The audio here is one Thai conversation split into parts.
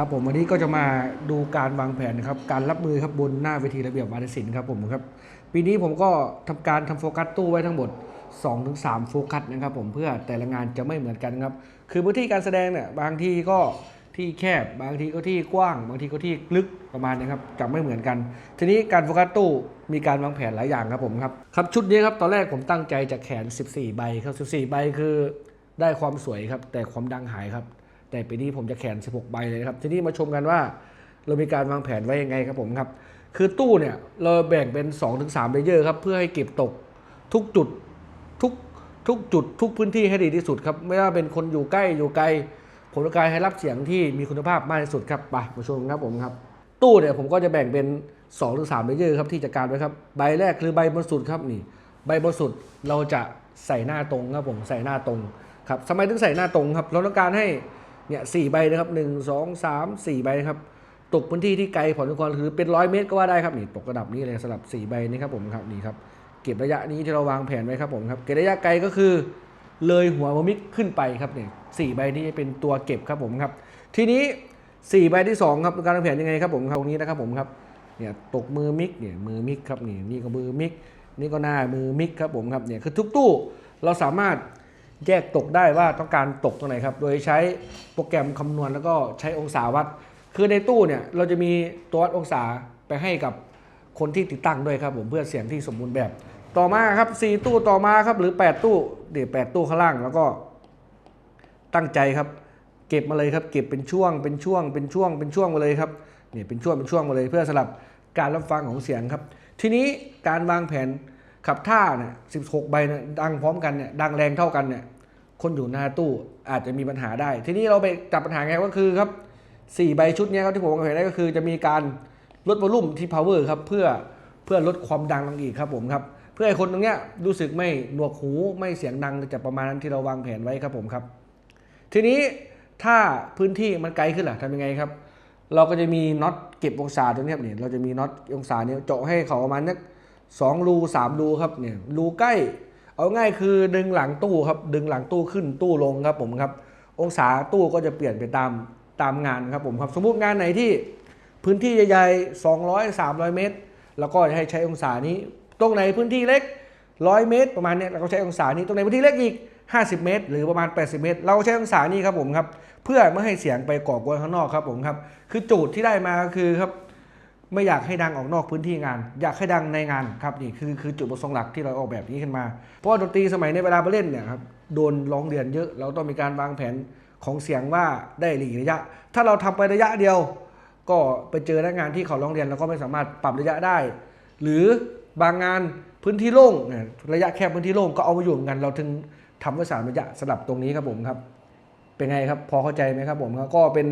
ครับผมวันนี้ก็จะมาดูการวางแผนนะครับการรับมือครับบนหน้าเวทีระเบียบวาทศิลป์ครับผมครับปีนี้ผมก็ทำการทำโฟกัสตู้ไว้ทั้งหมด 2-3 โฟกัสนะครับผมเพื่อแต่ละงานจะไม่เหมือนกันครับคือพื้นที่การแสดงเนี่ยบางทีก็ที่แคบบางทีก็ที่กว้าง บางทีก็ที่ลึกประมาณนี้ครับจะไม่เหมือนกัน ทีนี้การโฟกัสตู้มีการวางแผนหลายอย่างครับผมครับครับชุดนี้ครับตอนแรกผมตั้งใจจะแขน 14 ใบครับ 14 ใบคือได้ความสวยครับแต่ความดังหายครับ แต่ปีนี้ผมจะแขน 16 ใบเลยนะครับ ทีนี้มาชมกันว่า เรามีการวางแผนไว้ยังไงครับผมครับ คือตู้เนี่ยเราแบ่งเป็น 2-3เลเยอร์ครับเพื่อให้เก็บตกทุกจุดทุกทุกจุดทุกพื้นที่ให้ดีที่สุดครับ ไม่ว่าเป็นคนอยู่ใกล้อยู่ไกลผมต้องการให้รับเสียงที่มีคุณภาพมากที่สุดครับไปมาชมครับผมครับ ตู้เนี่ยผมก็จะแบ่งเป็น2-3หรือ3เลเยอร์ครับที่จัดการไว้ครับใบแรกคือใบบนสุดครับนี่ ใบบนสุดเราจะใส่หน้าตรงครับผมใส่หน้าตรงครับทำไมถึงใส่หน้าตรงครับ เราต้องการให้ เนี่ยสี่ใบนะครับหนึ่งสองสามสี่ใบนะครับตกพื้นที่ที่ไกลพอสมควรคือเป็นร้อยเมตรก็ว่าได้ครับนี่ตกระดับนี้เลยสำหรับสี่ใบนี้ครับผมครับนี่ครับเก็บระยะนี้ที่เราวางแผนไว้ครับผมครับเก็บระยะไกลก็คือเลยหัวมมิกขึ้นไปครับเนี่ยสี่ใบนี้เป็นตัวเก็บครับผมครับ ทีนี้สี่ใบที่สองครับการวางแผนยังไงครับผมครับตรงนี้นะครับผมครับเนี่ยตกมือมิกเนี่ยมือมิกครับนี่นี่ก็มือมิกนี่ก็หน้ามือมิกครับผมครับเนี่ยคือทุกตู้เราสามารถ แยกตกได้ว่าต้องการตกตรงไหนครับ โดยใช้โปรแกรมคำนวณแล้วก็ใช้องศาวัด คือในตู้เนี่ยเราจะมีตัววัดองศาไปให้กับคนที่ติดตั้งด้วยครับผมเพื่อเสียงที่สมบูรณ์แบบ ต่อมาครับ 4 ตู้ต่อมาครับหรือ 8 ตู้เดี๋ยว8ตู้ข้างล่างแล้วก็ตั้งใจครับ เก็บมาเลยครับ เก็บเป็นช่วงเป็นช่วงเป็นช่วงเป็นช่วงมาเลยครับเนี่ยเป็นช่วงเป็นช่วงมาเลย เพื่อสลับการรับฟังของเสียงครับ ทีนี้การวางแผน ขับท่าเนี่ย16ใบเนี่ยดังพร้อมกันเนี่ยดังแรงเท่ากันเนี่ยคนอยู่หน้าตู้อาจจะมีปัญหาได้ ทีนี้เราไปจับปัญหาไงก็คือครับ4ใบชุดนี้ครับที่ผมวางแผนได้ก็คือจะมีการลดวอลลุ่มที่ power ครับเพื่อเพื่อลดความดังลงอีกครับผมครับเพื่อให้คนตรงเนี้ยรู้สึกไม่หนวกหูไม่เสียงดังจะประมาณนั้นที่เราวางแผนไว้ครับผมครับ ทีนี้ถ้าพื้นที่มันไกลขึ้นล่ะทำยังไงครับ เราก็จะมีน็อตเก็บองศาตรงนี้ครับเนี่ยเราจะมีน็อตองศาเนี่ยเจาะให้เขาประมาณนัก สองรูสามรูครับเนี่ยรูใกล้ เอาง่ายคือดึงหลังตู้ครับ ดึงหลังตู้ขึ้นตู้ลงครับผมครับ องศาตู้ก็จะเปลี่ยนไปตามตามงานครับผมครับ สมมุติงานไหนที่พื้นที่ใหญ่ๆ 200 300 เมตร แล้วก็ให้ใช้องศานี้ ตรงไหนพื้นที่เล็ก 100 เมตร ประมาณเนี้ยเราก็ใช้องศานี้ ตรงไหนพื้นที่เล็กอีก 50 เมตร หรือประมาณ 80 เมตร เราก็ใช้องศานี้ครับผมครับ เพื่อไม่ให้เสียงไปก่อกวนข้างนอกครับผมครับ คือโจทย์ที่ได้มาก็คือครับ ไม่อยากให้ดังออกนอกพื้นที่งาน อยากให้ดังในงานครับนี่คือคือจุดประสงค์หลักที่เราออกแบบนี้ขึ้นมา เพราะดนตรีสมัยในเวลาไปเล่นเนี่ยครับโดนร้องเรียนเยอะเราต้องมีการวางแผนของเสียงว่าได้หลีกระยะ ถ้าเราทำไประยะเดียว ก็ไปเจอหน้างานที่เขาร้องเรียนแล้วก็ไม่สามารถปรับระยะได้ หรือบางงานพื้นที่โล่งเนี่ยระยะแคบพื้นที่โล่งก็เอามาอยู่กันเราถึงทำไว้สามระยะสลับตรงนี้ครับผมครับ เป็นไงครับพอเข้าใจไหมครับผมครับก็เป็น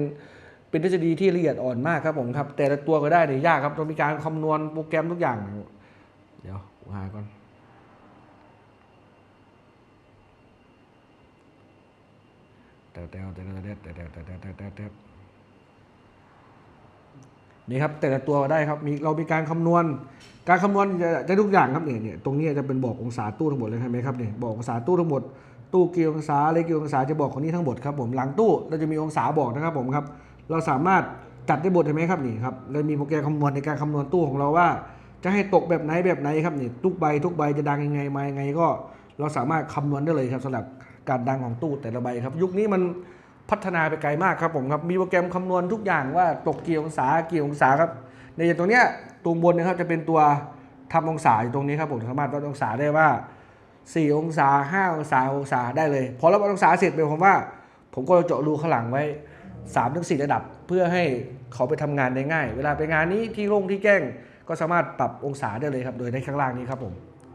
เป็นทฤษฎีที่ละเอียดอ่อนมากครับผมครับแต่ละตัวก็ได้เนี่ยยากครับต้องมีการคำนวณโปรแกรมทุกอย่าง เดี๋ยวหาก่อนแต่แต่แต่แต่แต่แต่แต่แต่แต่แต่นี่ครับแต่ละตัวก็ได้ครับมีเรามีการคำนวณ การคำนวณจะได้ทุกอย่างครับเนี่ยเนี่ยตรงนี้จะเป็นบอกองศาตู้ทั้งหมดเลยใช่ไหมครับเนี่ยบอกองศาตู้ทั้งหมด ตู้กี่องศาอะไรกี่องศาจะบอกคนนี้ทั้งหมดครับผมหลังตู้เราจะมีองศาบอกนะครับผมครับ เราสามารถจัดได้หมดเห็นไหมครับนี่ครับเรามีโปรแกรมคำนวณในการคำนวณตู้ของเราว่า จะให้ตกแบบไหนแบบไหนครับนี่ทุกใบทุกใบจะดังยังไงมายังไงก็ เราสามารถคำนวณได้เลยครับสำหรับการดังของตู้แต่ละใบครับ ยุคนี้มันพัฒนาไปไกลมากครับผมครับมีโปรแกรมคำนวณทุกอย่างว่าตกกี่องศากี่องศาครับในอย่างตรงเนี้ยตรงบนนะครับจะเป็นตัวทำองศาอยู่ตรงนี้ครับผมสามารถวัดองศาได้ว่า 4 องศา 5 องศาองศาได้เลย พอรับองศาเสร็จเป็นผมว่า ผมก็จะเจาะรูข้างหลังไว้ 3ถึง4ระดับเพื่อให้เขาไปทำงานได้ง่าย เวลาไปงานนี้ที่โล่งที่แจ้งก็สามารถปรับองศาได้เลยครับ โดยในข้างล่างนี้ครับผม